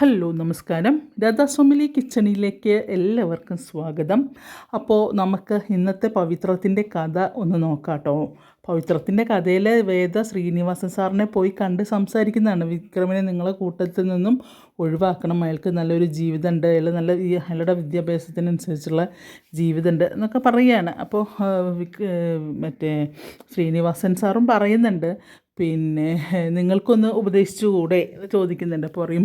Hello നമസ്കാരം. രാധാസ്വാമിലി കിച്ചണിലേക്ക് എല്ലാവർക്കും സ്വാഗതം. അപ്പോൾ നമുക്ക് ഇന്നത്തെ പവിത്രത്തിന്റെ കഥ ഒന്ന് നോക്കാട്ടോ. കേട്ടോ പവിത്രത്തിന്റെ കഥയിൽ വേദ ശ്രീനിവാസൻ സാറിനെ പോയി കണ്ട് സംസാരിക്കുന്നതാണ്. വിക്രമിനെ നിങ്ങളെ കൂട്ടത്തിൽ നിന്നും ഒഴിവാക്കണം. അയാൾക്ക് നല്ലൊരു ജീവിതമുണ്ട്. അയാൾ നല്ല അയാളുടെ വിദ്യാഭ്യാസത്തിനനുസരിച്ചുള്ള ജീവിതമുണ്ട് എന്നൊക്കെ പറയുകയാണ് അപ്പോൾ മറ്റേ ശ്രീനിവാസൻ സാറും പറയുന്നുണ്ട്. പിന്നെ നിങ്ങൾക്കൊന്ന് ഉപദേശിച്ചുകൂടെ? ചോദിക്കുന്നുണ്ട്. അപ്പോൾ പറയും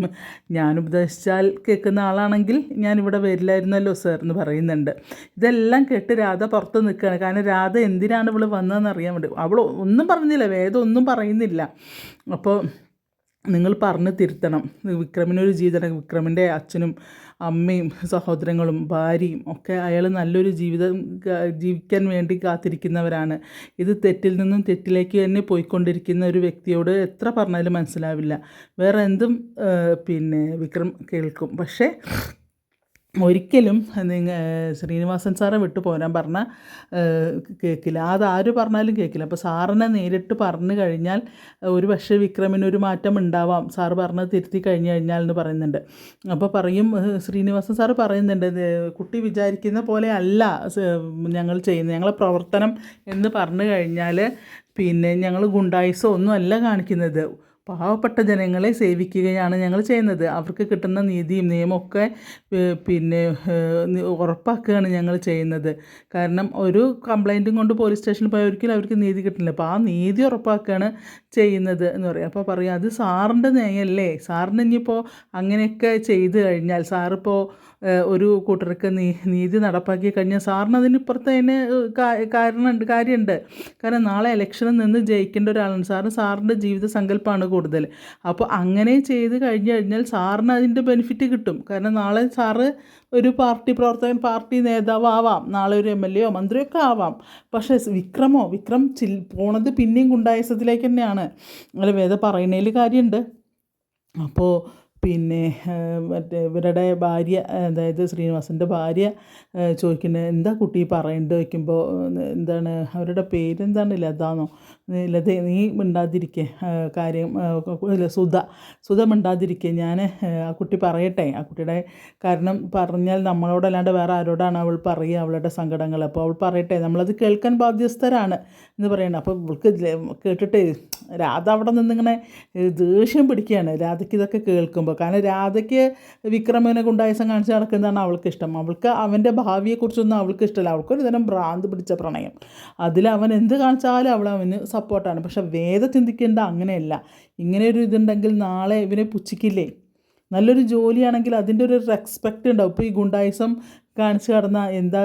ഞാൻ ഉപദേശിച്ചാൽ കേൾക്കുന്ന ആളാണെങ്കിൽ ഞാനിവിടെ വരില്ലായിരുന്നല്ലോ സാർ എന്ന് പറയുന്നുണ്ട്. ഇതെല്ലാം കേട്ട് രാധ പുറത്ത് നിൽക്കുകയാണ്. കാരണം രാധ എന്തിനാണ് ഇവൾ വന്നതെന്ന് അറിയാൻ വേണ്ടി. അവൾ ഒന്നും പറഞ്ഞില്ല വേദം ഒന്നും പറയുന്നില്ല. അപ്പോൾ നിങ്ങൾ പറഞ്ഞ് തിരുത്തണം. വിക്രമിനൊരു ജീവിതം വിക്രമിന്റെ അച്ഛനും അമ്മയും സഹോദരങ്ങളും ഭാര്യയും ഒക്കെ അയാൾ നല്ലൊരു ജീവിതം ജീവിക്കാൻ വേണ്ടി കാത്തിരിക്കുന്നവരാണ്. ഇത് തെറ്റിൽ നിന്നും തെറ്റിലേക്ക് തന്നെ പോയിക്കൊണ്ടിരിക്കുന്ന ഒരു വ്യക്തിയോട് എത്ര പറഞ്ഞാലും മനസ്സിലാവില്ല. വേറെ എന്തും പിന്നെ വിക്രം കേൾക്കും. പക്ഷേ ഒരിക്കലും നിങ്ങൾ ശ്രീനിവാസൻ സാറെ വിട്ടു പോരാൻ പറഞ്ഞാൽ കേൾക്കില്ല അത് ആര് പറഞ്ഞാലും കേൾക്കില്ല അപ്പോൾ സാറിനെ നേരിട്ട് പറഞ്ഞു കഴിഞ്ഞാൽ ഒരു പക്ഷേ വിക്രമിനൊരു മാറ്റം ഉണ്ടാവാം. സാറ് പറഞ്ഞത് തിരുത്തി കഴിഞ്ഞു കഴിഞ്ഞാൽ എന്ന് പറയുന്നുണ്ട്. അപ്പോൾ പറയും ശ്രീനിവാസൻ സാറ് പറയുന്നുണ്ട് കുട്ടി വിചാരിക്കുന്ന പോലെ അല്ല ഞങ്ങൾ ചെയ്യുന്നത്. ഞങ്ങളെ പ്രവർത്തനം എന്ന് പറഞ്ഞു കഴിഞ്ഞാൽ പിന്നെ ഞങ്ങൾ ഗുണ്ടായിസോ ഒന്നും അല്ല കാണിക്കുന്നത്. പാവപ്പെട്ട ജനങ്ങളെ സേവിക്കുകയാണ് ഞങ്ങൾ ചെയ്യുന്നത്. അവർക്ക് കിട്ടുന്ന നീതിയും നിയമമൊക്കെ പിന്നെ ഉറപ്പാക്കുകയാണ് ഞങ്ങൾ ചെയ്യുന്നത്. കാരണം ഒരു കംപ്ലൈന്റും കൊണ്ട് പോലീസ് സ്റ്റേഷനിൽ പോയ ഒരിക്കലും അവർക്ക് നീതി കിട്ടില്ല അപ്പോൾ ആ നീതി ഉറപ്പാക്കുകയാണ് ചെയ്യുന്നത് എന്ന് പറയും. അപ്പോൾ പറയും അത് സാറിന്റെ നയമല്ലേ സാറിന് ഇനിയിപ്പോൾ അങ്ങനെയൊക്കെ ചെയ്തു കഴിഞ്ഞാൽ സാറിപ്പോൾ ഒരു കൂട്ടർക്ക് നീ നീതി നടപ്പാക്കി കഴിഞ്ഞാൽ സാറിന് അതിനിപ്പുറത്ത് അതിന് കാരണമുണ്ട് കാര്യമുണ്ട് കാരണം നാളെ ഇലക്ഷനിൽ നിന്ന് ജയിക്കേണ്ട ഒരാളാണ് സാറിന് സാറിന്റെ ജീവിത സങ്കല്പമാണ് കൂടുതൽ. അപ്പോൾ അങ്ങനെ ചെയ്ത് കഴിഞ്ഞ് കഴിഞ്ഞാൽ സാറിന് അതിന്റെ ബെനിഫിറ്റ് കിട്ടും. കാരണം നാളെ സാറ് ഒരു പാർട്ടി പ്രവർത്തകൻ പാർട്ടി നേതാവ് ആവാം. നാളെ ഒരു എം എൽ എയോ മന്ത്രിയൊക്കെ ആവാം. പക്ഷേ വിക്രമോ വിക്രം ചിൽ പോണത് പിന്നെയും ഗുണ്ടായസത്തിലേക്ക് തന്നെയാണ്. നിങ്ങൾ വേദ പറയുന്നതിൽ കാര്യമുണ്ട്. അപ്പോൾ പിന്നെ മറ്റേ ഇവരുടെ ഭാര്യ അതായത് ശ്രീനിവാസന്റെ ഭാര്യ ചോദിക്കുന്നത് എന്താ കുട്ടി പറയേണ്ടത് വയ്ക്കുമ്പോൾ എന്താണ് അവരുടെ പേരെന്താണ്? ലതാന്നോ? ലത നീ മിണ്ടാതിരിക്കേ കാര്യം അല്ല സുധ സുധ മിണ്ടാതിരിക്കേ ഞാൻ ആ കുട്ടി പറയട്ടെ. ആ കുട്ടിയുടെ കാരണം പറഞ്ഞാൽ നമ്മളോടല്ലാണ്ട് വേറെ ആരോടാണ് അവൾ പറയുക അവളുടെ സങ്കടങ്ങൾ. അപ്പോൾ അവൾ പറയട്ടെ നമ്മളത് കേൾക്കാൻ ബാധ്യസ്ഥരാണ് എന്ന് പറയണം. അപ്പോൾ ഇവൾക്ക് കേട്ടിട്ട് രാധ അവിടെ നിന്നിങ്ങനെ ദേഷ്യം പിടിക്കുകയാണ്. രാധയ്ക്ക് ഇതൊക്കെ കേൾക്കുമ്പോൾ. കാരണം രാധയ്ക്ക് വിക്രമനെ ഗുണ്ടായസം കാണിച്ച് നടക്കുന്നതാണ് അവൾക്ക് ഇഷ്ടം. അവൾക്ക് അവന്റെ ഭാവിയെക്കുറിച്ചൊന്നും അവൾക്ക് ഇഷ്ടമല്ല. അവൾക്കൊരു തരം ഭ്രാന്ത് പിടിച്ച പ്രണയം. അതിൽ അവൻ എന്ത് കാണിച്ചാലും അവൾ അവന് സപ്പോർട്ടാണ്. പക്ഷെ വേദ ചിന്തിക്കേണ്ട അങ്ങനെയല്ല. ഇങ്ങനെ ഒരു ഇതുണ്ടെങ്കിൽ നാളെ ഇവനെ പുച്ഛിക്കില്ലേ? നല്ലൊരു ജോലിയാണെങ്കിൽ അതിന്റെ ഒരു റെസ്പെക്റ്റ് ഉണ്ടാവും. ഇപ്പോൾ ഈ ഗുണ്ടായിസം കാണിച്ച് കടന്ന എന്താ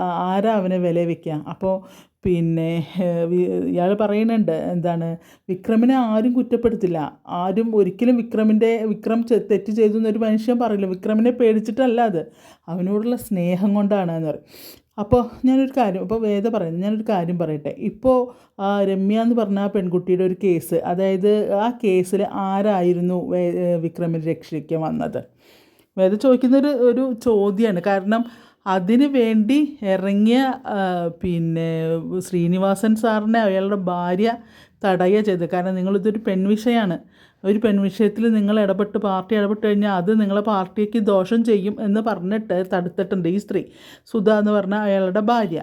ആരാ അവനെ വില വയ്ക്കുക അപ്പോൾ പിന്നെ ഇയാൾ പറയുന്നുണ്ട് എന്താണ് വിക്രമിനെ ആരും കുറ്റപ്പെടുത്തില്ല. ആരും ഒരിക്കലും വിക്രമിന്റെ വിക്രം തെറ്റ് ചെയ്തു എന്നൊരു മനുഷ്യൻ പറയില്ല. വിക്രമിനെ പേടിച്ചിട്ടല്ല അത്. അവനോടുള്ള സ്നേഹം കൊണ്ടാണ് എന്ന് പറയും. അപ്പോൾ ഞാനൊരു കാര്യം ഇപ്പോൾ വേദ പറയുന്നത് ഞാനൊരു കാര്യം പറയട്ടെ. ഇപ്പോൾ രമ്യ എന്ന് പറഞ്ഞ ആ പെൺകുട്ടിയുടെ ഒരു കേസ് അതായത് ആ കേസിൽ ആരായിരുന്നു വിക്രമിനെ രക്ഷിക്കാൻ വന്നത്? വേദ ചോദിക്കുന്നൊരു ഒരു ചോദ്യമാണ്. കാരണം അതിന് വേണ്ടി ഇറങ്ങിയ പിന്നെ ശ്രീനിവാസൻ സാറിനെ അയാളുടെ ഭാര്യ തടയുക ചെയ്തത് കാരണം നിങ്ങളിതൊരു പെൺവിഷയമാണ്. ഒരു പെൺവിഷയത്തിൽ നിങ്ങൾ ഇടപെട്ട് പാർട്ടി ഇടപെട്ട് കഴിഞ്ഞാൽ അത് നിങ്ങളെ പാർട്ടിക്ക് ദോഷം ചെയ്യും എന്ന് പറഞ്ഞിട്ട് തടുത്തിട്ടുണ്ട് ഈ സ്ത്രീ. സുധ എന്ന് പറഞ്ഞ അയാളുടെ ഭാര്യ.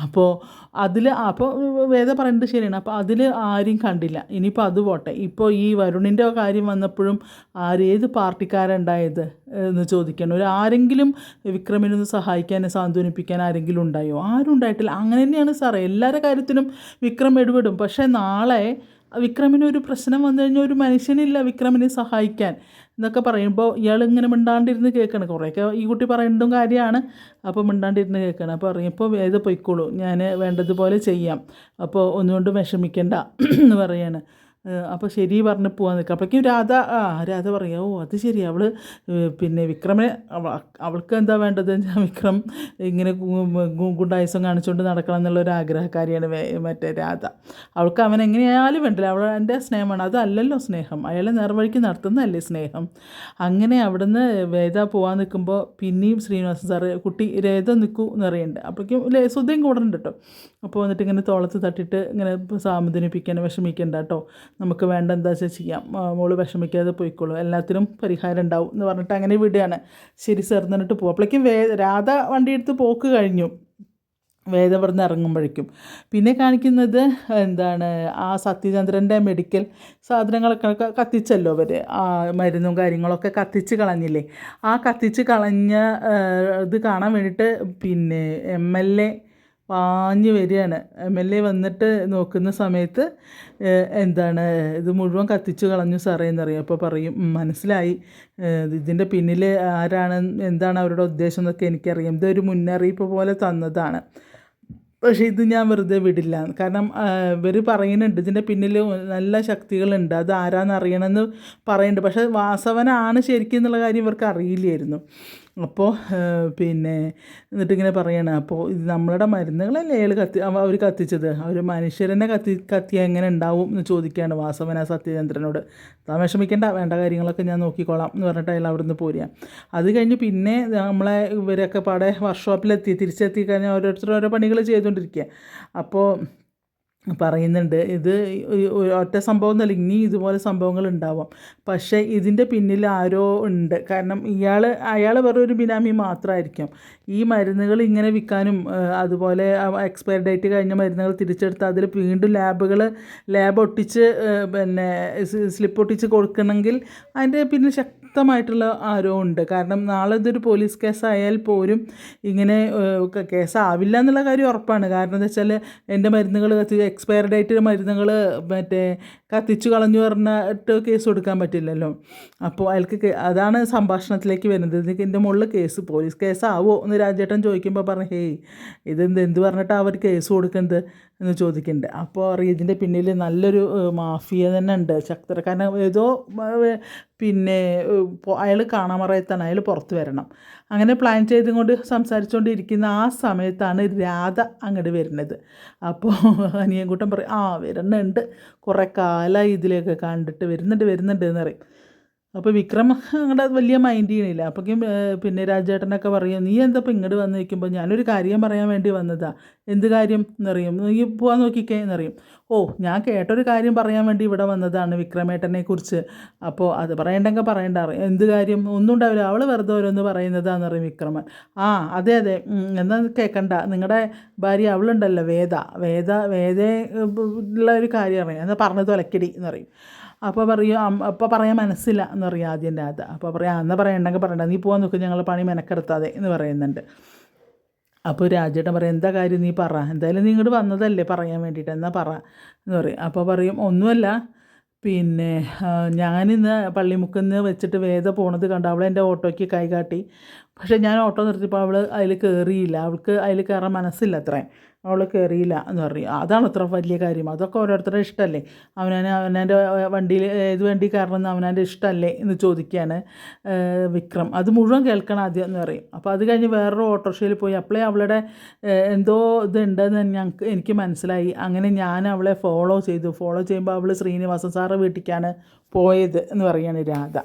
അപ്പോൾ അതിൽ അപ്പോൾ വേദ പറയുന്നത് ശരിയാണ്. അപ്പോൾ അതിൽ ആരും കണ്ടില്ല. ഇനിയിപ്പോൾ അത് പോട്ടെ. ഇപ്പോൾ ഈ വരുണിന്റെ കാര്യം വന്നപ്പോഴും ആര് ഏത് പാർട്ടിക്കാരുണ്ടായത് എന്ന് ചോദിക്കണം. ഒരു ആരെങ്കിലും വിക്രമിനൊന്ന് സഹായിക്കാൻ സാന്ത്വനിപ്പിക്കാൻ ആരെങ്കിലും ഉണ്ടായോ? ആരും ഉണ്ടായിട്ടില്ല. അങ്ങനെ തന്നെയാണ് സാറേ. എല്ലാവരുടെ കാര്യത്തിനും വിക്രം ഇടപെടും. പക്ഷേ നാളെ വിക്രമിന് ഒരു പ്രശ്നം വന്നു കഴിഞ്ഞാൽ ഒരു മനുഷ്യനില്ല വിക്രമിനെ സഹായിക്കാൻ. എന്നൊക്കെ പറയുമ്പോൾ ഇയാൾ ഇങ്ങനെ മിണ്ടാണ്ടിരുന്ന് കേൾക്കണം. കുറേയൊക്കെ ഈ കുട്ടി പറയേണ്ടതും കാര്യമാണ്. അപ്പോൾ മിണ്ടാണ്ടിരുന്ന് കേൾക്കണം. അപ്പോൾ പറയും ഇപ്പോൾ വേദ പൊയ്ക്കോളൂ. ഞാൻ വേണ്ടതുപോലെ ചെയ്യാം. അപ്പോൾ ഒന്നുകൊണ്ടും വിഷമിക്കണ്ട. എന്ന് പറയാണ്. അപ്പോൾ ശരി പറഞ്ഞ് പോകാൻ നിൽക്കുക അപ്പോഴേക്കും രാധ ആ രാധ പറയുക ഓ അത് ശരി. അവൾ പിന്നെ വിക്രമെ അവൾക്ക് എന്താ വേണ്ടത്? വിക്രം ഇങ്ങനെ ഗുണ്ടായുസം കാണിച്ചുകൊണ്ട് നടക്കണം എന്നുള്ള ഒരു ആഗ്രഹക്കാരിയാണ് മറ്റേ രാധ. അവൾക്ക് അവൻ എങ്ങനെയായാലും വേണ്ടില്ല. അവൾ എന്റെ സ്നേഹമാണ്. അതല്ലല്ലോ സ്നേഹം. അയാളെ നേർവഴിക്ക് നടത്തുന്നതല്ലേ സ്നേഹം. അങ്ങനെ അവിടുന്ന് വേദ പോകാൻ നിൽക്കുമ്പോൾ പിന്നെയും ശ്രീനിവാസൻ സാറ് കുട്ടി രേത നിൽക്കൂ എന്ന് പറയുന്നുണ്ട് അപ്പോഴേക്കും സുധയും കൂടെ ഉണ്ട് കേട്ടോ അപ്പോൾ വന്നിട്ട് ഇങ്ങനെ തോളത്ത് തട്ടിയിട്ട് ഇങ്ങനെ സാമുദിനിപ്പിക്കാൻ വിഷമിക്കണ്ട കേട്ടോ നമുക്ക് വേണ്ട എന്താ വെച്ചാൽ ചെയ്യാം. മോൾ വിഷമിക്കാതെ പോയിക്കോളൂ. എല്ലാത്തിനും പരിഹാരം ഉണ്ടാവും എന്ന് പറഞ്ഞിട്ട് അങ്ങനെ വിടുകയാണ്. ശരി സാർ എന്നിട്ട് പോകും അപ്പോഴേക്കും വേ രാധ വണ്ടിയെടുത്ത് പോക്ക് കഴിഞ്ഞു. വേദം ഇവിടുന്ന് ഇറങ്ങുമ്പോഴേക്കും. പിന്നെ കാണിക്കുന്നത് എന്താണ് ആ സത്യചന്ദ്രന്റെ മെഡിക്കൽ സാധനങ്ങളൊക്കെ കത്തിച്ചല്ലോ അവർ ആ മരുന്നും കാര്യങ്ങളൊക്കെ കത്തിച്ച് കളഞ്ഞില്ലേ? ആ കത്തിച്ച് കളഞ്ഞ ഇത് കാണാൻ വേണ്ടിയിട്ട് പിന്നെ എം എൽ എ പാഞ്ഞ് വരികയാണ്. എം എൽ എ വന്നിട്ട് നോക്കുന്ന സമയത്ത് എന്താണ് ഇത് മുഴുവൻ കത്തിച്ചു കളഞ്ഞു സാറേ എന്നറിയാം. അപ്പോൾ പറയും മനസ്സിലായി. ഇതിന്റെ പിന്നിൽ ആരാണ് എന്താണ് അവരുടെ ഉദ്ദേശം എന്നൊക്കെ എനിക്കറിയാം. ഇതൊരു മുന്നറിയിപ്പ് പോലെ തന്നതാണ്. പക്ഷേ ഇത് ഞാൻ വെറുതെ വിടില്ല. കാരണം ഇവർ പറയുന്നുണ്ട് ഇതിന്റെ പിന്നിൽ നല്ല ശക്തികളുണ്ട്. അത് ആരാണെന്ന് അറിയണമെന്ന് പറയുന്നുണ്ട് പക്ഷേ വാസവനാണ് ശരിക്കും എന്നുള്ള കാര്യം ഇവർക്ക് അറിയില്ലായിരുന്നു. അപ്പോൾ പിന്നെ എന്നിട്ടിങ്ങനെ പറയണം അപ്പോൾ ഇത് നമ്മളുടെ മരുന്നുകളല്ലേ അയാൾ കത്തി അവർ കത്തിച്ചത്? അവർ മനുഷ്യരെന്നെ കത്തി കത്തിയ എങ്ങനെ ഉണ്ടാവും? എന്ന് ചോദിക്കുകയാണ് വാസവന സത്യചന്ദ്രനോട്. താൻ വിഷമിക്കേണ്ട വേണ്ട കാര്യങ്ങളൊക്കെ ഞാൻ നോക്കിക്കോളാം എന്ന് പറഞ്ഞിട്ട് അയാൾ അവിടെ നിന്ന് പോരുക അത് കഴിഞ്ഞ് പിന്നെ നമ്മളെ ഇവരൊക്കെ പാടെ വർക്ക്ഷോപ്പിലെത്തി തിരിച്ചെത്തി കഴിഞ്ഞാൽ ഓരോരുത്തർ ഓരോ പണികൾ ചെയ്തുകൊണ്ടിരിക്കുക അപ്പോൾ പറയുന്നുണ്ട്. ഇത് ഒറ്റ സംഭവം എന്നല്ല ഇനി ഇതുപോലെ സംഭവങ്ങൾ ഉണ്ടാവാം. പക്ഷേ ഇതിന്റെ പിന്നിൽ ആരോ ഉണ്ട്. കാരണം ഇയാൾ അയാൾ വെറും ഒരു ബിനാമി മാത്രമായിരിക്കും. ഈ മരുന്നുകൾ ഇങ്ങനെ വിൽക്കാനും അതുപോലെ എക്സ്പയർ ഡേറ്റ് കഴിഞ്ഞ മരുന്നുകൾ തിരിച്ചെടുത്ത് അതിൽ വീണ്ടും ലാബുകൾ ലാബ് ഒട്ടിച്ച് പിന്നെ സ്ലിപ്പ് ഒട്ടിച്ച് കൊടുക്കണമെങ്കിൽ അതിന്റെ പിന്നിൽ ശക്തമായിട്ടുള്ള ആരോ ഉണ്ട്. കാരണം നാളെ ഇതൊരു പോലീസ് കേസായാൽ പോലും ഇങ്ങനെ കേസാവില്ല എന്നുള്ള കാര്യം ഉറപ്പാണ്. കാരണം എന്താ വെച്ചാൽ എന്റെ മരുന്നുകൾ എക്സ്പയർ ഡേറ്റ് മരുന്നുകൾ മറ്റേ കത്തിച്ചു കളഞ്ഞു പറഞ്ഞിട്ട് കേസ് കൊടുക്കാൻ പറ്റില്ലല്ലോ. അപ്പോൾ അയാൾക്ക് അതാണ് സംഭാഷണത്തിലേക്ക് വരുന്നത്. എന്റെ മുകളിൽ കേസ് പോലീസ് കേസാവോ എന്ന് രാജേട്ടൻ ചോദിക്കുമ്പോൾ പറഞ്ഞു ഹേയ് ഇതെന്ത് എന്ത് പറഞ്ഞിട്ടാണ് അവർ കേസ് കൊടുക്കുന്നത്? എന്ന് ചോദിക്കുന്നുണ്ട്. അപ്പോൾ അറിയാം ഇതിന്റെ പിന്നിൽ നല്ലൊരു മാഫിയ തന്നെ ഉണ്ട്. ശക്തർ കാരണം ഏതോ പിന്നെ അയാൾ കാണാമറയത്താണ്. അയാൾ പുറത്ത് വരണം. അങ്ങനെ പ്ലാൻ ചെയ്തുകൊണ്ട് സംസാരിച്ചുകൊണ്ടിരിക്കുന്ന ആ സമയത്താണ് രാധ അങ്ങോട്ട് വരുന്നത്. അപ്പോൾ അനിയൻകൂട്ടം പറയും ആ വരുന്നുണ്ട്. കുറേ കാലമായി ഇതിലേക്ക് കണ്ടിട്ട് വരുന്നുണ്ട് വരുന്നുണ്ട് എന്ന് പറയും. അപ്പോൾ വിക്രം അങ്ങോട്ട് വലിയ മൈൻഡ് ചെയ്യണില്ല. അപ്പോഴേക്കും പിന്നെ രാജേട്ടനൊക്കെ പറയും നീ എന്താ ഇപ്പം ഇങ്ങോട്ട് വന്ന് നിൽക്കുമ്പോൾ ഞാനൊരു കാര്യം പറയാൻ വേണ്ടി വന്നതാ. എന്ത് കാര്യം? എന്നറിയും നീ പോകാൻ നോക്കിക്കേ എന്നറിയും ഓ ഞാൻ കേട്ടൊരു കാര്യം പറയാൻ വേണ്ടി ഇവിടെ വന്നതാണ് വിക്രമേട്ടനെ കുറിച്ച്. അപ്പോൾ അത് പറയണ്ടെങ്കിൽ പറയണ്ട അറിയാം എന്ത് കാര്യം? ഒന്നും ഉണ്ടാവില്ല. അവൾ വെറുതെ ഓരോന്ന് പറയുന്നതാന്ന് പറയും വിക്രമൻ. ആ അതെ അതെ. എന്നാൽ എന്നാ കേൾക്കണ്ട നിങ്ങളുടെ ഭാര്യ അവളുണ്ടല്ലോ വേദ. വേദ വേദ ഉള്ള ഒരു കാര്യം അറിയാം. എന്നാൽ പറഞ്ഞത് ഒലക്കടി എന്ന് പറയും. അപ്പോൾ പറയും അപ്പോൾ പറയാൻ മനസ്സില്ല എന്ന് പറയും ആദ്യം രാധ. അപ്പോൾ പറയാം എന്നാൽ പറയണ്ടെങ്കിൽ പറയണ്ട. നീ പോകാൻ നോക്കും ഞങ്ങൾ പണി മെനക്കെടുത്താതെ എന്ന് പറയുന്നുണ്ട്. അപ്പോൾ രാജേട്ടൻ പറയും എന്താ കാര്യം നീ പറ. എന്തായാലും നീ വന്നതല്ലേ പറയാൻ വേണ്ടിയിട്ട്. എന്നാ പറ. എന്ന് പറയും. അപ്പോൾ പറയും ഒന്നുമല്ല. പിന്നെ ഞാനിന്ന് പള്ളിമുക്കിൽ നിന്ന് വെച്ചിട്ട് വേദ പോണത് കണ്ട്. അവളെന്റെ ഓട്ടോയ്ക്ക് കൈകാട്ടി പക്ഷേ ഞാൻ ഓട്ടോ നിർത്തിയപ്പോൾ അവൾ അതിൽ കയറിയില്ല അവൾക്ക് അതിൽ കയറാൻ മനസ്സില്ല അത്രേ. അവൾ കയറിയില്ല എന്ന് പറഞ്ഞു. അതാണ് അത്ര വലിയ കാര്യം. അതൊക്കെ ഓരോരുത്തരുടെ ഇഷ്ടമല്ലേ അവനാൻ അവനാന്റെ വണ്ടിയിൽ ഏത് വണ്ടി കയറണമെന്ന് അവനാന്റെ ഇഷ്ടമല്ലേ എന്ന് ചോദിക്കുകയാണ് വിക്രം. അത് മുഴുവൻ കേൾക്കണം ആദ്യം എന്ന് പറയും. അപ്പോൾ അത് കഴിഞ്ഞ് വേറൊരു ഓട്ടോറിക്ഷയിൽ പോയി. അപ്പോഴേ അവളുടെ എന്തോ ഇതുണ്ടെന്ന് ഞങ്ങൾക്ക് എനിക്ക് മനസ്സിലായി. അങ്ങനെ ഞാൻ അവളെ ഫോളോ ചെയ്തു. ഫോളോ ചെയ്യുമ്പോൾ അവൾ ശ്രീനിവാസൻ സാറ് വീട്ടിലേക്കാണ് പോയത് എന്ന് പറയുകയാണ് രാധ.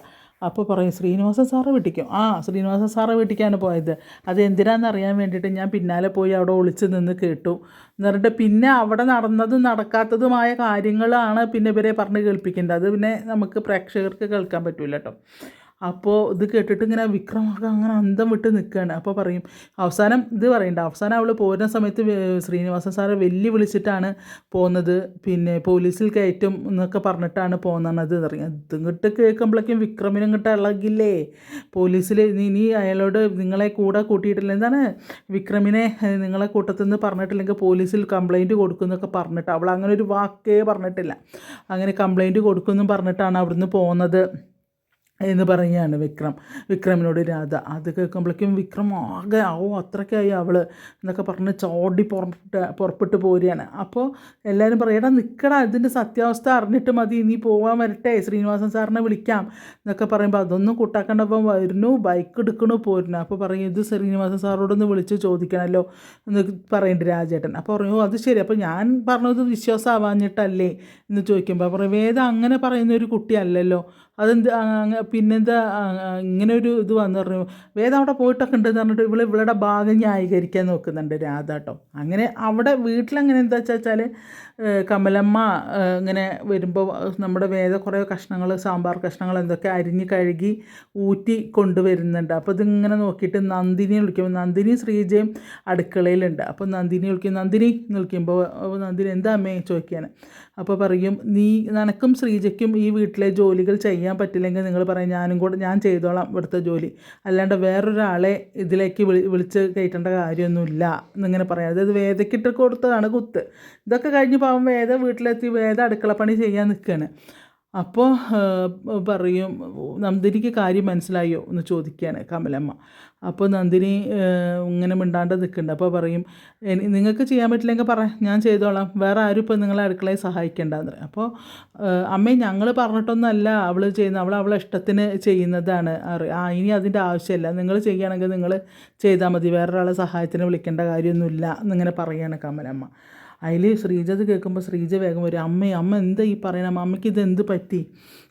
അപ്പോൾ പറയും ശ്രീനിവാസൻ സാറ് വീട്ടിക്കും. ആ ശ്രീനിവാസൻ സാറ് വീട്ടിക്കാണ് പോയത്. അത് എന്തിനാന്ന് അറിയാൻ വേണ്ടിയിട്ട് ഞാൻ പിന്നാലെ പോയി അവിടെ ഒളിച്ച് നിന്ന് കേട്ടു. എന്നിട്ട് പിന്നെ അവിടെ നടന്നതും നടക്കാത്തതുമായ കാര്യങ്ങളാണ് പിന്നെ ഇവരെ പറഞ്ഞ് കേൾപ്പിക്കേണ്ടത്. അത് പിന്നെ നമുക്ക് പ്രേക്ഷകർക്ക് കേൾക്കാൻ പറ്റില്ല കേട്ടോ അപ്പോൾ ഇത് കേട്ടിട്ട് ഇങ്ങനെ വിക്രമൊക്കെ അങ്ങനെ അന്തം വിട്ട് നിൽക്കുകയാണ് അപ്പോൾ പറയും അവസാനം ഇത് പറയണ്ട അവസാനം അവൾ പോരുന്ന സമയത്ത് ശ്രീനിവാസൻ സാറെ വെല്ലു വിളിച്ചിട്ടാണ് പോകുന്നത് പിന്നെ പോലീസിൽ കയറ്റും എന്നൊക്കെ പറഞ്ഞിട്ടാണ് പോകുന്നത് അറിയാം ഇതിങ്ങോട്ട് കേൾക്കുമ്പോഴേക്കും വിക്രമിനും ഇങ്ങോട്ട് ഇളകില്ലേ? പോലീസിൽ നീ നീ അയാളോട് നിങ്ങളെ കൂടെ കൂട്ടിയിട്ടില്ല എന്താണ് വിക്രമിനെ നിങ്ങളെ കൂട്ടത്തിൽ നിന്ന് പറഞ്ഞിട്ടില്ലെങ്കിൽ പോലീസിൽ കംപ്ലൈന്റ് കൊടുക്കുമെന്നൊക്കെ പറഞ്ഞിട്ട് അവൾ അങ്ങനെ ഒരു വാക്കേ പറഞ്ഞിട്ടില്ല. അങ്ങനെ കംപ്ലൈന്റ് കൊടുക്കുമെന്നും പറഞ്ഞിട്ടാണ് അവിടുന്ന് പോകുന്നത് എന്ന് പറയുകയാണ് വിക്രം. വിക്രമിനോട് രാധ അത് കേൾക്കുമ്പോഴേക്കും വിക്രം ആകെ ആവോ അത്രയ്ക്കായി അവൾ എന്നൊക്കെ പറഞ്ഞ് ചോടി പുറപ്പെട്ട് പുറപ്പെട്ട് പോരുകയാണ്. അപ്പോൾ എല്ലാവരും പറയും എടാ നിൽക്കടാ ഇതിന്റെ സത്യാവസ്ഥ അറിഞ്ഞിട്ട് മതി നീ പോകാൻ വരട്ടെ ശ്രീനിവാസൻ സാറിനെ വിളിക്കാം എന്നൊക്കെ പറയുമ്പോൾ അതൊന്നും കൂട്ടാക്കണ്ടപ്പം വരുന്നു ബൈക്ക് എടുക്കണു പോരുന്നു. അപ്പോൾ പറയും ഇത് ശ്രീനിവാസൻ സാറോടൊന്ന് വിളിച്ച് ചോദിക്കണമല്ലോ എന്ന് പറയുന്നുണ്ട് രാജേട്ടൻ. അപ്പോൾ പറയും "ഓ, അത് ശരി അപ്പോൾ ഞാൻ പറഞ്ഞത് വിശ്വാസമാവാഞ്ഞിട്ടല്ലേ എന്ന് ചോദിക്കുമ്പോൾ പറയും വേദ അങ്ങനെ പറയുന്ന ഒരു കുട്ടിയല്ലല്ലോ. അതെന്ത് പിന്നെന്താ ഇങ്ങനെ ഒരു ഇത് വന്നു പറഞ്ഞു വേദം അവിടെ പോയിട്ടൊക്കെ ഉണ്ടെന്ന് പറഞ്ഞിട്ട് ഇവൾ ഇവളുടെ ഭാഗം ന്യായീകരിക്കാൻ നോക്കുന്നുണ്ട് രാധ കേട്ടോ അങ്ങനെ അവിടെ വീട്ടിലങ്ങനെ എന്താ വെച്ചാൽ കമലമ്മ ഇങ്ങനെ വരുമ്പോൾ നമ്മുടെ വേദ കുറേ കഷ്ണങ്ങൾ സാമ്പാർ കഷ്ണങ്ങൾ എന്തൊക്കെ അരിഞ്ഞ് കഴുകി ഊറ്റി കൊണ്ടുവരുന്നുണ്ട്. അപ്പോൾ ഇതിങ്ങനെ നോക്കിയിട്ട് നന്ദിനി വിളിക്കുമ്പോൾ നന്ദിനി ശ്രീജയും അടുക്കളയിലുണ്ട്. അപ്പോൾ നന്ദിനി വിളിക്കും നന്ദിനി എന്ന് വിളിക്കുമ്പോൾ നന്ദിനി എന്താ അമ്മേ? ചോദിക്കാൻ അപ്പോൾ പറയും നീ നനക്കും ശ്രീജയ്ക്കും ഈ വീട്ടിലെ ജോലികൾ ചെയ്യാൻ പറ്റില്ലെങ്കിൽ നിങ്ങൾ പറയും ഞാനും കൂടെ ഞാൻ ചെയ്തോളാം ഇവിടുത്തെ ജോലി. അല്ലാണ്ട് വേറൊരാളെ ഇതിലേക്ക് വിളി വിളിച്ച് കയറ്റേണ്ട കാര്യമൊന്നുമില്ല എന്നിങ്ങനെ പറയാം അതായത് വേദക്കിട്ട് കൊടുത്തതാണ് കുത്ത്. ഇതൊക്കെ കഴിഞ്ഞ് പാവം വേദ വീട്ടിലെത്തി വേദ അടുക്കളപ്പണി ചെയ്യാൻ നിൽക്കുകയാണ് അപ്പോൾ പറയും നന്ദിനിക്ക് കാര്യം മനസ്സിലായോ എന്ന് ചോദിക്കുകയാണ് കമലമ്മ. അപ്പോൾ നന്ദിനി ഇങ്ങനെ മിണ്ടാണ്ട് നിൽക്കുന്നുണ്ട്. അപ്പോൾ പറയും നിങ്ങൾക്ക് ചെയ്യാൻ പറ്റില്ലെങ്കിൽ പറ ഞാൻ ചെയ്തോളാം. വേറെ ആരും ഇപ്പോൾ നിങ്ങളെ അടുക്കളയെ സഹായിക്കേണ്ടെന്ന് പറയും. അപ്പോൾ അമ്മേ ഞങ്ങൾ പറഞ്ഞിട്ടൊന്നുമല്ല അവൾ ചെയ്യുന്ന അവൾ അവളെ ഇഷ്ടത്തിന് ചെയ്യുന്നതാണ്. ആ ഇനി അതിന്റെ ആവശ്യമില്ല. നിങ്ങൾ ചെയ്യുകയാണെങ്കിൽ നിങ്ങൾ ചെയ്താൽ മതി. വേറൊരാളെ സഹായത്തിന് വിളിക്കേണ്ട കാര്യമൊന്നുമില്ല എന്നിങ്ങനെ പറയുകയാണ് കമലമ്മ. അതിൽ ശ്രീജ അത് കേൾക്കുമ്പോൾ ശ്രീജ വേഗം വരും. അമ്മേ അമ്മ എന്താ ഈ പറയണം അമ്മയ്ക്ക് ഇത് എന്ത് പറ്റി?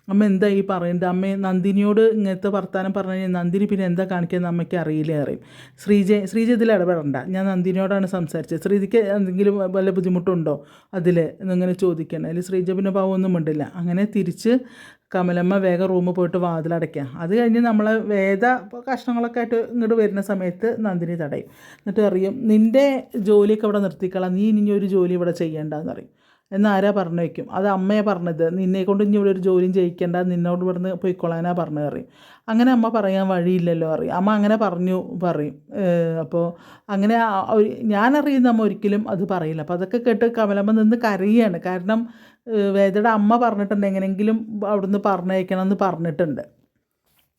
അമ്മ എന്താ ഈ പറയുന്നത് അമ്മ നന്ദിനിയോട് ഇങ്ങനത്തെ വർത്താനം പറഞ്ഞു കഴിഞ്ഞാൽ നന്ദിനി പിന്നെ എന്താ കാണിക്കുന്നത് അമ്മയ്ക്ക് അറിയില്ല അറിയും ശ്രീജ ശ്രീജ ഇതിൽ ഇടപെടണ്ട. ഞാൻ നന്ദിനിയോടാണ് സംസാരിച്ചത്. ശ്രീജിക്ക് എന്തെങ്കിലും വല്ല ബുദ്ധിമുട്ടുണ്ടോ? അതിൽ എന്നിങ്ങനെ ചോദിക്കണം. അതിൽ ശ്രീജ പിന്നെ പാവമൊന്നും മിണ്ടില്ല. അങ്ങനെ തിരിച്ച് കമലമ്മ വേഗം റൂമിൽ പോയിട്ട് വാതിലടയ്ക്കുക അത് കഴിഞ്ഞ് നമ്മളെ വേദ കഷ്ണങ്ങളൊക്കെ ആയിട്ട് ഇങ്ങോട്ട് വരുന്ന സമയത്ത് നന്ദിനി തടയും. എന്നിട്ട് അറിയും നിന്റെ ജോലിയൊക്കെ ഇവിടെ നിർത്തിക്കളാം. നീ ഇനി ഒരു ജോലി ഇവിടെ ചെയ്യേണ്ടെന്ന് പറയും. എന്ന് ആരാ പറഞ്ഞു വയ്ക്കും? അത് അമ്മയെ പറഞ്ഞത്. നിന്നെ കൊണ്ട് ഇനി ഇവിടെ ഒരു ജോലിയും ചെയ്യിക്കേണ്ട. നിന്നോട് ഇവിടുന്ന് പോയിക്കൊള്ളാനാ പറഞ്ഞു പറയും. അങ്ങനെ അമ്മ പറയാൻ വഴിയില്ലല്ലോ അറിയും അമ്മ അങ്ങനെ പറഞ്ഞു പറയും. അപ്പോൾ അങ്ങനെ ഞാനറിയുന്ന അമ്മ ഒരിക്കലും അത് പറയില്ല. അപ്പോൾ അതൊക്കെ കേട്ട് കമലമ്മ നിന്ന് കരയാണ്. കാരണം വേദയുടെ അമ്മ പറഞ്ഞിട്ടുണ്ട് എങ്ങനെയെങ്കിലും അവിടുന്ന് പറഞ്ഞയക്കണം എന്ന് പറഞ്ഞിട്ടുണ്ട്.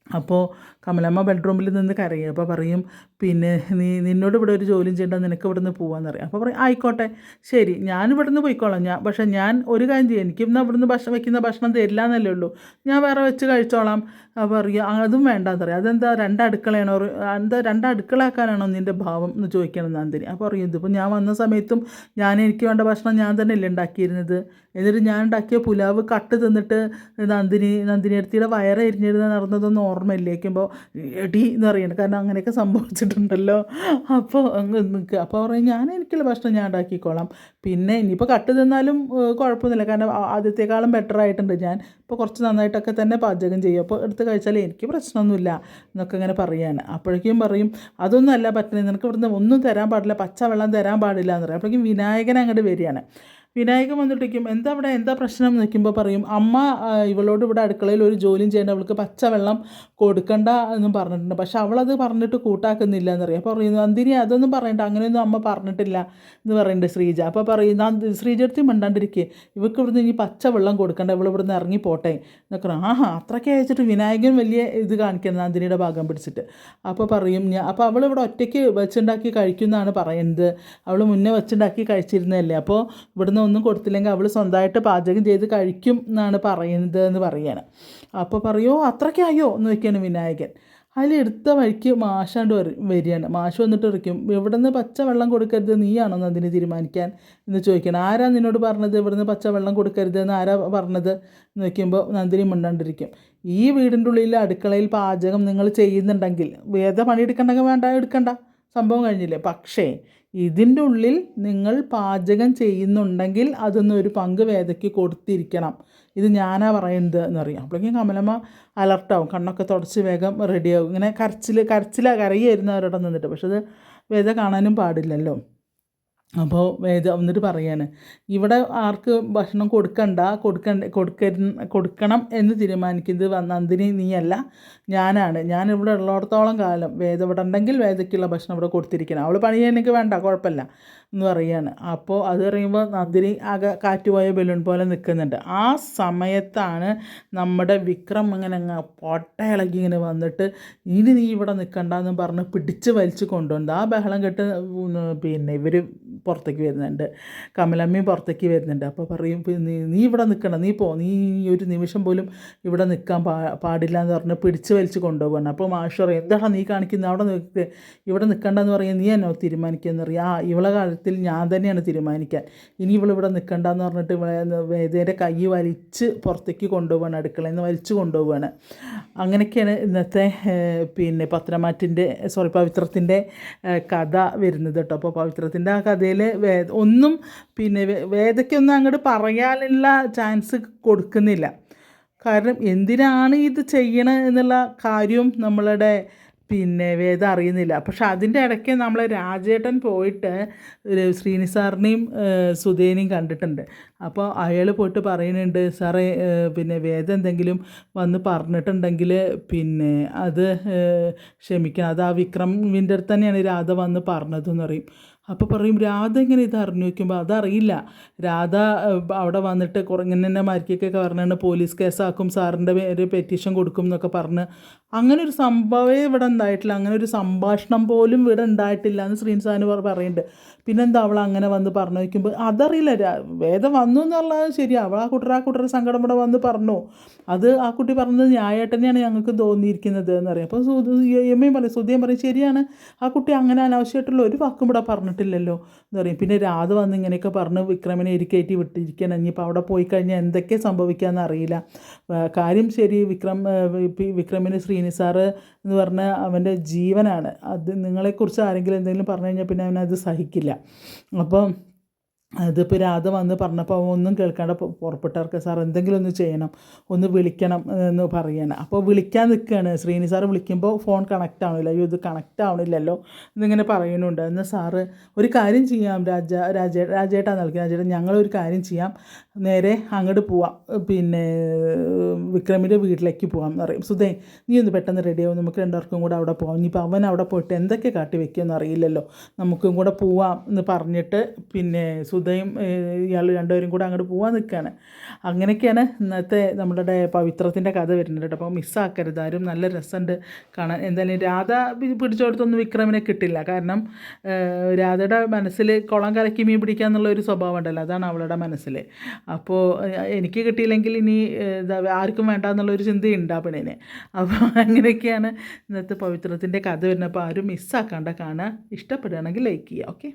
അപ്പോൾ കമലമ്മ ബെഡ്റൂമിൽ നിന്ന് കരയും. അപ്പോൾ പറയും പിന്നെ നീ നിന്നോട് ഇവിടെ ഒരു ജോലിയും ചെയ്യേണ്ട നിനക്ക് ഇവിടെ നിന്ന് പോകാമെന്ന് പറയും. അപ്പോൾ പറയും ആയിക്കോട്ടെ ശരി ഞാൻ ഇവിടെ നിന്ന് പോയിക്കോളാം. ഞാൻ പക്ഷേ ഞാൻ ഒരു കാര്യം ചെയ്യും. എനിക്ക് ഇന്ന് നിന്ന് ഭക്ഷണം വയ്ക്കുന്ന ഭക്ഷണം തരില്ല എന്നല്ലേ ഉള്ളൂ. ഞാൻ വേറെ വെച്ച് കഴിച്ചോളാം. അപ്പോൾ പറയും അതും വേണ്ടാന്ന് പറയും. അതെന്താ രണ്ട് അടുക്കളയാണോ എന്താ രണ്ട് അടുക്കളയാക്കാനാണോ നിന്റെ ഭാവം? എന്ന് ചോദിക്കണം നന്ദിനി. അപ്പോൾ പറയും ഇതിപ്പോൾ ഞാൻ വന്ന സമയത്തും ഞാൻ എനിക്ക് വേണ്ട ഭക്ഷണം ഞാൻ തന്നെ അല്ലേ ഉണ്ടാക്കിയിരുന്നത്? എന്നിട്ട് ഞാൻ ഉണ്ടാക്കിയ പുലാവ് കട്ട് തിന്നിട്ട് നന്ദിനി നന്ദിനി അടുത്തിയുടെ വയറ് എരിഞ്ഞിരുന്ന് നടന്നതൊന്നും ഓർമ്മയില്ലേക്കുമ്പോൾ എടി എന്ന് പറയുന്നത് കാരണം അങ്ങനെയൊക്കെ സംഭവിച്ചിട്ടുണ്ടല്ലോ. അപ്പോൾ നിൽക്കുക അപ്പോൾ പറയും ഞാൻ എനിക്കുള്ള ഭക്ഷണം ഞാൻ ഉണ്ടാക്കിക്കോളാം. പിന്നെ ഇനിയിപ്പോൾ കട്ട് തിന്നാലും കുഴപ്പമൊന്നുമില്ല. കാരണം ആദ്യത്തെക്കാളും ബെറ്റർ ആയിട്ടുണ്ട് ഞാൻ. ഇപ്പോൾ കുറച്ച് നന്നായിട്ടൊക്കെ തന്നെ പാചകം ചെയ്യും. അപ്പോൾ എടുത്ത് കഴിച്ചാൽ എനിക്ക് പ്രശ്നമൊന്നുമില്ല എന്നൊക്കെ ഇങ്ങനെ പറയാണ്. അപ്പോഴേക്കും പറയും അതൊന്നും അല്ല പറ്റുന്നത് നിനക്ക് ഇവിടുന്ന് ഒന്നും തരാൻ പാടില്ല. പച്ചവെള്ളം തരാൻ പാടില്ല എന്ന് പറയും. അപ്പോഴേക്കും വിനായകൻ അങ്ങോട്ട് വരികയാണ്. വിനായകൻ വന്നിട്ടേക്കും എന്താ ഇവിടെ എന്താ പ്രശ്നം? നിൽക്കുമ്പോൾ പറയും അമ്മ ഇവളോട് ഇവിടെ അടുക്കളയിൽ ഒരു ജോലിയും ചെയ്യേണ്ട അവൾക്ക് പച്ചവെള്ളം കൊടുക്കണ്ട എന്നും പറഞ്ഞിട്ടുണ്ട്. പക്ഷെ അവളത് പറഞ്ഞിട്ട് കൂട്ടാക്കുന്നില്ല എന്നറിയാം. അപ്പോൾ പറയുന്നു നന്ദിനി അതൊന്നും പറയണ്ട അങ്ങനെയൊന്നും അമ്മ പറഞ്ഞിട്ടില്ല എന്ന് പറയുന്നുണ്ട് ശ്രീജ. അപ്പോൾ പറയും ശ്രീജടുത്ത് മിണ്ടാണ്ടിരിക്കുക ഇവൾക്ക് ഇവിടുന്ന് ഇനി പച്ചവെള്ളം കൊടുക്കണ്ട ഇവൾ ഇവിടുന്ന് ഇറങ്ങി പോട്ടെ എന്നൊക്കെ. ആഹാ അത്രയ്ക്ക് അയച്ചിട്ട് വിനായകൻ വലിയ ഇത് കാണിക്കുന്നത് നന്ദിനിയുടെ ഭാഗം പിടിച്ചിട്ട്. അപ്പോൾ പറയും ഞാൻ അപ്പോൾ അവൾ ഇവിടെ ഒറ്റയ്ക്ക് വെച്ചുണ്ടാക്കി കഴിക്കുന്നതാണ് പറയുന്നത്. അവൾ മുന്നേ വെച്ചുണ്ടാക്കി കഴിച്ചിരുന്നതല്ലേ? അപ്പോൾ ഇവിടുന്ന് ഒന്നും കൊടുത്തില്ലെങ്കിൽ അവൾ സ്വന്തമായിട്ട് പാചകം ചെയ്ത് കഴിക്കും എന്നാണ് പറയുന്നത് എന്ന് പറയാണ് അപ്പോൾ പറയോ അത്രയ്ക്കായോ? എന്ന് വയ്ക്കാണ് വിനായകൻ. അതിലെടുത്ത വഴിക്ക് മാഷാണ്ട് വരി വരികയാണ്. മാഷ് വന്നിട്ട് ഇരിക്കും ഇവിടുന്ന് പച്ച വെള്ളം കൊടുക്കരുത് നീയാണോ അതിന് തീരുമാനിക്കാൻ? എന്ന് ചോദിക്കണം ആരാ നിന്നോട് പറഞ്ഞത് ഇവിടുന്ന് പച്ചവെള്ളം കൊടുക്കരുത് എന്ന്? ആരാ പറഞ്ഞത്? എന്ന് വയ്ക്കുമ്പോൾ നന്ദിനി മിണ്ടാണ്ടിരിക്കും. ഈ വീടിന്റെ ഉള്ളിൽ അടുക്കളയിൽ പാചകം നിങ്ങൾ ചെയ്യുന്നുണ്ടെങ്കിൽ വേദ പണിയെടുക്കണ്ടെങ്കിൽ വേണ്ട എടുക്കണ്ട. സംഭവം കഴിഞ്ഞില്ലേ? പക്ഷേ ഇതിന്റെ ഉള്ളിൽ നിങ്ങൾ പാചകം ചെയ്യുന്നുണ്ടെങ്കിൽ അതിന്ന് ഒരു പങ്ക് വേദയ്ക്ക് കൊടുത്തിരിക്കണം. ഇത് ഞാനാ പറയുന്നത് എന്നറിയാം. അപ്പോഴേക്കും കമലമ്മ അലർട്ടാവും കണ്ണൊക്കെ തുടച്ച് വേഗം റെഡിയാവും ഇങ്ങനെ കരച്ചിൽ കരച്ചില കരയായിരുന്നു അവരോട് നിന്നിട്ട്. പക്ഷെ അത് വേദ കാണാനും പാടില്ലല്ലോ. അപ്പോൾ വേദ എന്നിട്ട് പറയാണ് ഇവിടെ ആർക്ക് ഭക്ഷണം കൊടുക്കണ്ട? കൊടുക്കണ്ട കൊടുക്ക കൊടുക്കണം എന്ന് തീരുമാനിക്കുന്നത് നന്ദിനി നീയല്ല ഞാനാണ്. ഞാൻ ഇവിടെ ഉള്ളിടത്തോളം കാലം വേദ ഇവിടെ ഉണ്ടെങ്കിൽ വേദയ്ക്കുള്ള ഭക്ഷണം ഇവിടെ കൊടുത്തിരിക്കണം. അവൾ പണി എനിക്ക് വേണ്ട കുഴപ്പമില്ല. എന്ന് പറയുകയാണ്. അപ്പോൾ അത് പറയുമ്പോൾ നന്ദിനി ആകെ കാറ്റുപോയ ബലൂൺ പോലെ നിൽക്കുന്നുണ്ട് ആ സമയത്താണ് നമ്മുടെ വിക്രം ഇങ്ങനെ അങ്ങ് പൊട്ടയിളകി ഇങ്ങനെ വന്നിട്ട് ഇനി നീ ഇവിടെ നിൽക്കണ്ടെന്ന് പറഞ്ഞ് പിടിച്ച് വലിച്ച് കൊണ്ടുവന്നത് ആ ബഹളം കെട്ട് പിന്നെ ഇവർ പുറത്തേക്ക് വരുന്നുണ്ട്. കമലമ്മയും പുറത്തേക്ക് വരുന്നുണ്ട്. അപ്പോൾ പറയും നീ നീ ഇവിടെ നിൽക്കണം നീ പോ നീ ഒരു നിമിഷം പോലും ഇവിടെ നിൽക്കാൻ പാ പാടില്ല എന്ന് പറഞ്ഞ് പിടിച്ച് വലിച്ച് കൊണ്ടുപോകണം അപ്പോൾ മാഷ് പറയും എന്താണ് നീ കാണിക്കുന്നത് അവിടെ നിൽക്കുക ഇവിടെ നിൽക്കണ്ടെന്ന് പറയും. നീ എന്നോ തീരുമാനിക്കുകയെന്ന് പറയും. ആ ഇവളെ കാര്യത്തിൽ ഞാൻ തന്നെയാണ് തീരുമാനിക്കാൻ. ഇനി ഇവൾ ഇവിടെ നിൽക്കണ്ടെന്ന് പറഞ്ഞിട്ട് വേദേന്റെ കൈ വലിച്ച് പുറത്തേക്ക് കൊണ്ടുപോവാണ് അടുക്കളയിൽ നിന്ന് വലിച്ചു കൊണ്ടുപോവാണ്. അങ്ങനെയൊക്കെയാണ് ഇന്നത്തെ പിന്നെ പത്രമാറ്റിന്റെ സോറി പവിത്രത്തിന്റെ കഥ വരുന്നത് കേട്ടോ. അപ്പോൾ പവിത്രത്തിന്റെ ആ കഥയിൽ വേ ഒന്നും പിന്നെ വേദയ്ക്കൊന്നും അങ്ങോട്ട് പറയാനുള്ള ചാൻസ് കൊടുക്കുന്നില്ല. കാരണം എന്തിനാണ് ഇത് ചെയ്യണത് എന്നുള്ള കാര്യവും നമ്മളുടെ പിന്നെ വേദ അറിയുന്നില്ല. പക്ഷെ അതിന്റെ ഇടയ്ക്ക് നമ്മൾ രാജേട്ടൻ പോയിട്ട് ശ്രീനി സാറിനെയും സുധേനെയും കണ്ടിട്ടുണ്ട്. അപ്പോൾ അയാൾ പോയിട്ട് പറയുന്നുണ്ട് സാറേ പിന്നെ വേദ എന്തെങ്കിലും വന്ന് പറഞ്ഞിട്ടുണ്ടെങ്കിൽ പിന്നെ അത് ക്ഷമിക്കണം. അത് ആ വിക്രമിന്റെ അടുത്ത് തന്നെയാണ് രാധ വന്ന് പറഞ്ഞതെന്ന് പറയും. അപ്പോൾ പറയും രാധ ഇങ്ങനെ ഇത് അറിഞ്ഞു വയ്ക്കുമ്പോൾ അതറിയില്ല. രാധ അവിടെ വന്നിട്ട് കുറേ ഇങ്ങനെ തന്നെ മരിക്കൊക്കെ പറഞ്ഞിട്ട് പോലീസ് കേസാക്കും സാറിന്റെ പേര് പെറ്റീഷൻ കൊടുക്കും എന്നൊക്കെ പറഞ്ഞ് അങ്ങനെ ഒരു സംഭവമേ ഇവിടെ ഉണ്ടായിട്ടില്ല. അങ്ങനെ ഒരു സംഭാഷണം പോലും ഇവിടെ ഉണ്ടായിട്ടില്ല എന്ന് ശ്രീനിസാന് പറ- പറയുന്നുണ്ട്. പിന്നെന്താ അവൾ അങ്ങനെ വന്ന് പറഞ്ഞു വയ്ക്കുമ്പോൾ അതറിയില്ല വേദം വന്നു എന്നുള്ളത് ശരി. അവൾ ആ കുട്ടർ ആ കുട്ടർ സങ്കടം ഇവിടെ വന്ന് പറഞ്ഞു. അത് ആ കുട്ടി പറഞ്ഞത് ന്യായമായിട്ട് തന്നെയാണ് ഞങ്ങൾക്ക് തോന്നിയിരിക്കുന്നത് എന്ന് പറയും. അപ്പോൾ എമ്മയും പറയും സുധിയും പറയും ശരിയാണ്. ആ കുട്ടി അങ്ങനെ അനാവശ്യമായിട്ടുള്ള ഒരു വാക്കും ഇവിടെ പറഞ്ഞിട്ടില്ലല്ലോ എന്ന് പറയും. പിന്നെ രാധ വന്ന് ഇങ്ങനെയൊക്കെ പറഞ്ഞ് വിക്രമനെ ഇരിക്കേറ്റി വിട്ടിരിക്കണം. ഇനിയിപ്പോൾ അവിടെ പോയി കഴിഞ്ഞാൽ എന്തൊക്കെ സംഭവിക്കാമെന്ന് അറിയില്ല. കാര്യം ശരി വിക്രം വിക്രമിന് വി- ശ്രീനി സാറ് എന്ന് പറഞ്ഞാൽ അവന്റെ ജീവനാണ്. അത് നിങ്ങളെക്കുറിച്ച് ആരെങ്കിലും എന്തെങ്കിലും പറഞ്ഞു കഴിഞ്ഞാൽ പിന്നെ അവനത് സഹിക്കില്ല. അപ്പം അതിപ്പോൾ രാധ വന്ന് പറഞ്ഞപ്പോൾ ഒന്നും കേൾക്കാണ്ട് പുറപ്പെട്ടവർക്ക് സാർ എന്തെങ്കിലും ഒന്ന് ചെയ്യണം. ഒന്ന് വിളിക്കണം എന്ന് പറയണം അപ്പോൾ വിളിക്കാൻ നിൽക്കുകയാണ് ശ്രീനി സാർ വിളിക്കുമ്പോൾ ഫോൺ കണക്റ്റ് ആവണില്ല. അയ്യോ ഇത് കണക്റ്റ് ആവണില്ലല്ലോ എന്നിങ്ങനെ പറയുന്നുണ്ട്. എന്ന് സാറ് ഒരു കാര്യം ചെയ്യാം. രാജ രാജ രാജേട്ടാ നൽകി രാജേട്ടൻ ഞങ്ങളൊരു കാര്യം ചെയ്യാം. നേരെ അങ്ങോട്ട് പോവാം. പിന്നെ വിക്രമിന്റെ വീട്ടിലേക്ക് പോകാം എന്ന് പറയും. സുധേ നീ ഒന്ന് പെട്ടെന്ന് റെഡിയാവും നമുക്ക് രണ്ടുപേർക്കും കൂടെ അവിടെ പോകാം ഇനിയിപ്പോൾ അവൻ അവിടെ പോയിട്ട് എന്തൊക്കെ കാട്ടി വെക്കുമെന്ന് അറിയില്ലല്ലോ. നമുക്കും കൂടെ പോവാം എന്ന് പറഞ്ഞിട്ട് പിന്നെ സുധയും ഇയാൾ രണ്ടുപേരും കൂടെ അങ്ങോട്ട് പോകാൻ നിൽക്കുകയാണ് അങ്ങനെയൊക്കെയാണ് ഇന്നത്തെ നമ്മുടെ പവിത്രത്തിന്റെ കഥ വരുന്നത് കേട്ടോ. അപ്പോൾ മിസ്സാക്കരുത്. ആരും നല്ല രസമുണ്ട് കാണാൻ. എന്തായാലും രാധ പിടിച്ചെടുത്തൊന്നും വിക്രമിനെ കിട്ടില്ല. കാരണം രാധയുടെ മനസ്സിൽ കുളം കലക്കി മീൻ പിടിക്കുക എന്നുള്ള ഒരു സ്വഭാവം ഉണ്ടല്ലോ. അതാണ് അവളുടെ മനസ്സിൽ അപ്പോൾ എനിക്ക് കിട്ടിയില്ലെങ്കിൽ ഇനി ആർക്കും വേണ്ട എന്നുള്ളൊരു ചിന്തയുണ്ട് ആ പെണ്ണിന്. അപ്പോൾ അങ്ങനെയൊക്കെയാണ് ഇന്നത്തെ പവിത്രത്തിന്റെ കഥ വരുന്നത്. അപ്പോൾ ആരും മിസ്സാക്കാണ്ട. കാണുക ഇഷ്ടപ്പെടുകയാണെങ്കിൽ ലൈക്ക് ചെയ്യുക. ഓക്കെ.